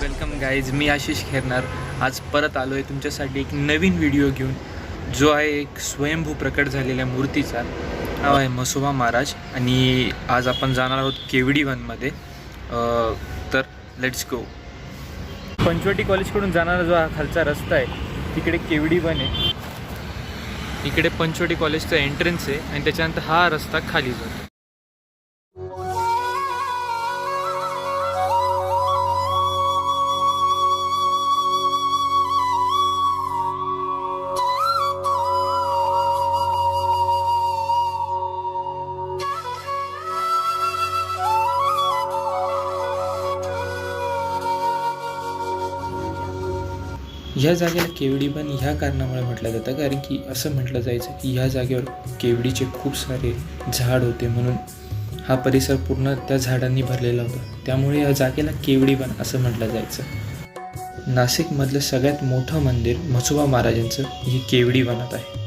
Welcome guys मी आशिष खेरणार. आज परत आलो आहे तुमच्यासाठी एक नवीन व्हिडिओ घेऊन जो आहे एक स्वयंभू प्रकट झालेल्या मूर्तीचा. नाव आहे मसोबा महाराज आणि आज आपण जाणार आहोत केवडी वनमध्ये तर लेट्स गो पंचवटी कॉलेजकडून जाणारा जो हा खालचा रस्ता आहे तिकडे केवडी वन आहे. इकडे पंचवटी कॉलेजचं एंट्रन्स आहे आणि त्याच्यानंतर हा रस्ता खाली जातो. ह्या जागेला केवडी पण ह्या कारणामुळे म्हटलं जातं कारण की असं म्हटलं जायचं की ह्या जागेवर केवडीचे खूप सारे झाड होते म्हणून हा परिसर पूर्ण त्या झाडांनी भरलेला होता. त्यामुळे या जागेला केवडी पण असं म्हटलं जायचं. नाशिकमधलं सगळ्यात मोठं मंदिर मसोबा महाराजांचं हे केवडी वनात आहे.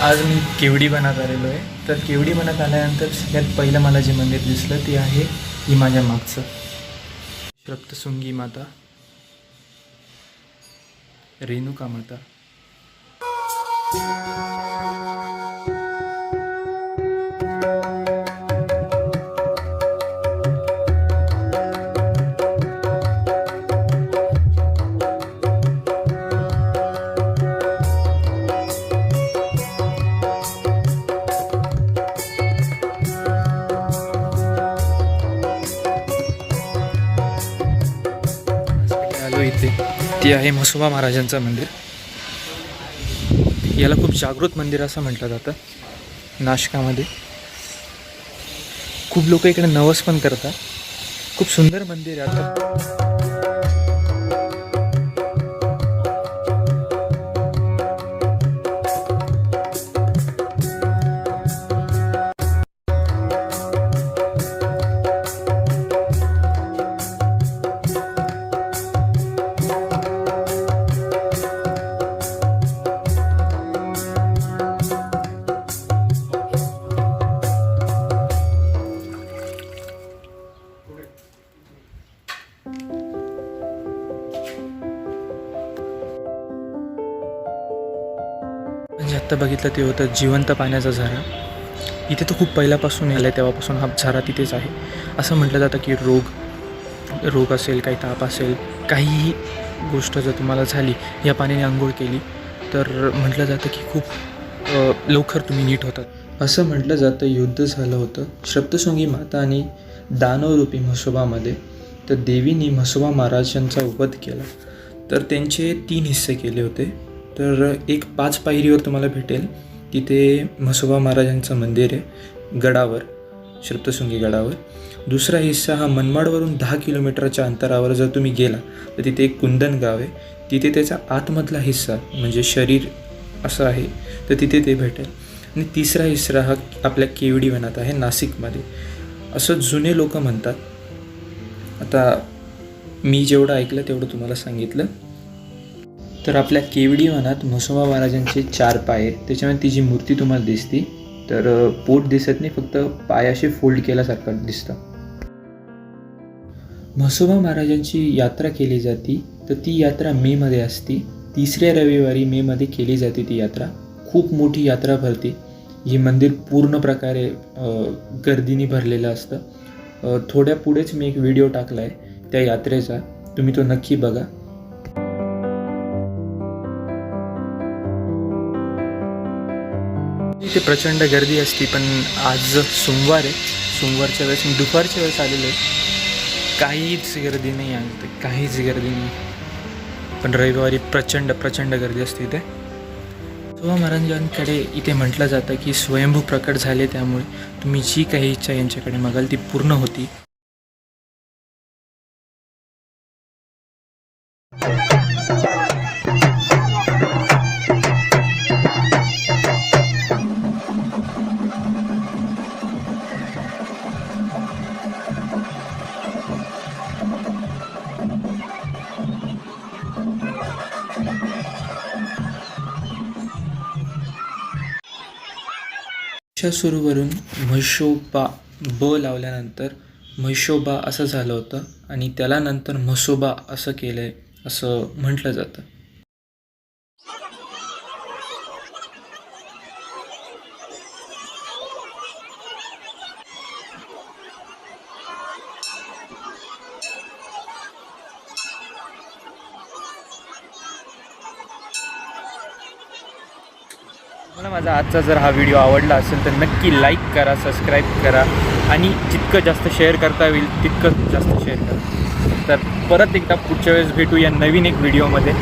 आज मी केवडी बनत आलेलो आहे. तर केवडी बनत आल्यानंतर सगळ्यात पहिलं मला जे मंदिर दिसलं ते आहे ही माझ्या मागचं. रक्तसुंगी माता. रेणुका माता. ते आहे म्हसोबा महाराजांचं मंदिर. याला खूप जागृत मंदिर असं म्हटलं जातं नाशकामध्ये. खूप लोक इकडे नवस पण करतात. खूप सुंदर मंदिर आहे आता. म्हणजे आत्ता बघितलं ते होतं जिवंत पाण्याचा झरा. इथे तर खूप पहिल्यापासून आलं आहे तेव्हापासून हा झरा तिथेच आहे. असं म्हटलं जातं की रोग रोग असेल काही ताप असेल काहीही गोष्ट जर तुम्हाला झाली या पाण्याने आंघोळ केली तर म्हटलं जातं की खूप लवकर तुम्ही नीट होतात. असं म्हटलं जातं युद्ध झालं होतं. शब्दसंगी माता आणि दानवरूपी म्हसोबामध्ये तर देवीने म्हसोबा महाराजांचा वध केला. तर त्यांचे तीन हिस्से केले होते. तर एक पाच पायरीवर तुम्हाला भेटेल. तिथे म्हसोबा महाराजांचं मंदिर आहे गडावर श्रप्तशृंगी गडावर. दुसरा हिस्सा हा मनमाडवरून दहा किलोमीटरच्या अंतरावर जर तुम्ही गेला तर तिथे एक कुंदन गाव आहे. तिथे त्याचा आतमधला हिस्सा म्हणजे शरीर असं आहे तर तिथे ते भेटेल. आणि तिसरा हिस्सा हा आपल्या केवडी वनात आहे नाशिकमध्ये. असं जुने लोक म्हणतात. आता मी जेवढं ऐकलं तेवढं तुम्हाला सांगितलं. तर आपल्या केवडी वनात म्हसोबा महाराजांचे चार पाय आहेत. त्याच्यामध्ये तिची मूर्ती तुम्हाला दिसते तर पोट दिसत नाही फक्त पाय असे फोल्ड केल्यासारखं दिसतं. म्हसोबा महाराजांची यात्रा केली जाती तर ती यात्रा मेमध्ये असते. तिसऱ्या रविवारी मेमध्ये केली जाते ती यात्रा. खूप मोठी यात्रा भरते. ही मंदिर पूर्ण प्रकारे गर्दीने भरलेलं असतं. थोड्या पुढेच मी एक व्हिडिओ टाकला आहे त्या यात्रेचा. तुम्ही तो नक्की बघा. इथे प्रचंड गर्दी असते पण आज सोमवार आहे सोमवारच्या वेळेस मी दुपारच्या वेळेस आलेलो आहे काहीच गर्दी नाही आहे काहीच गर्दी नाही. पण रविवारी प्रचंड प्रचंड गर्दी असते इथे. शिवा महाराजांकडे इथे म्हटलं जातं की स्वयंभू प्रकट झाले त्यामुळे तुम्ही जी काही इच्छा यांच्याकडे मागाल ती पूर्ण होती. च्या सुरूवरून म्हशोबा ब लावल्यानंतर म्हैशोबा असं झालं होतं आणि त्याला नंतर म्हसोबा असं केलं आहे असं म्हटलं जातं. मला माझा आजचा जर हा व्हिडिओ आवडला असेल तर नक्की लाईक करा सबस्क्राईब करा आणि जितकं जास्त शेअर करता येईल तितकं जास्त शेअर करा. तर परत एकदा पुढच्या वेळेस भेटू या नवीन एक व्हिडिओमध्ये